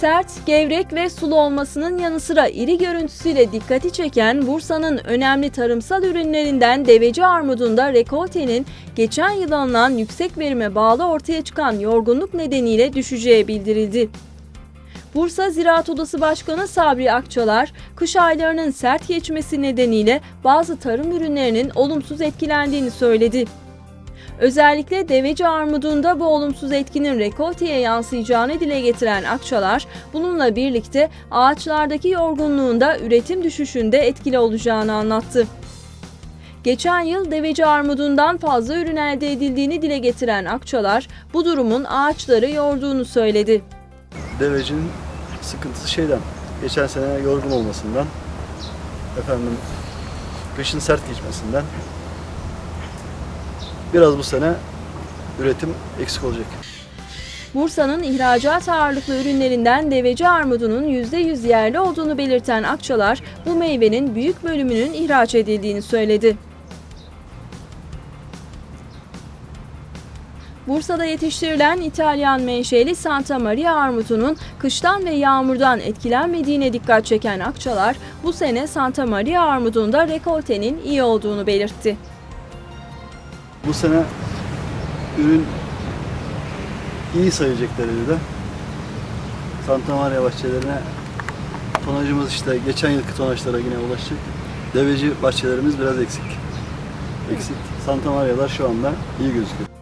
Sert, gevrek ve sulu olmasının yanı sıra iri görüntüsüyle dikkati çeken Bursa'nın önemli tarımsal ürünlerinden deveci armudunda rekoltenin geçen yıl alınan yüksek verime bağlı ortaya çıkan yorgunluk nedeniyle düşeceği bildirildi. Bursa Ziraat Odası Başkanı Sabri Akçalar, kış aylarının sert geçmesi nedeniyle bazı tarım ürünlerinin olumsuz etkilendiğini söyledi. Özellikle deveci armudunda bu olumsuz etkinin rekolteye yansıyacağını dile getiren Akçalar, bununla birlikte ağaçlardaki yorgunluğunda üretim düşüşünde etkili olacağını anlattı. Geçen yıl deveci armudundan fazla ürün elde edildiğini dile getiren Akçalar, bu durumun ağaçları yorduğunu söyledi. devecinin sıkıntısı şeyden, geçen sene yorgun olmasından, efendim kışın sert geçmesinden, biraz bu sene üretim eksik olacak. Bursa'nın ihracat ağırlıklı ürünlerinden deveci armudunun %100 yerli olduğunu belirten Akçalar, bu meyvenin büyük bölümünün ihraç edildiğini söyledi. Bursa'da yetiştirilen İtalyan menşeli Santa Maria armudunun kıştan ve yağmurdan etkilenmediğine dikkat çeken Akçalar, bu sene Santa Maria armudunda rekoltenin iyi olduğunu belirtti. Bu sene ürün iyi sayılacak derecede. Santa Maria bahçelerine tonajımız işte geçen yılki tonajlara yine ulaşacak. Deveci bahçelerimiz biraz eksik. Eksik. Santa Maria'lar şu anda iyi gözüküyor.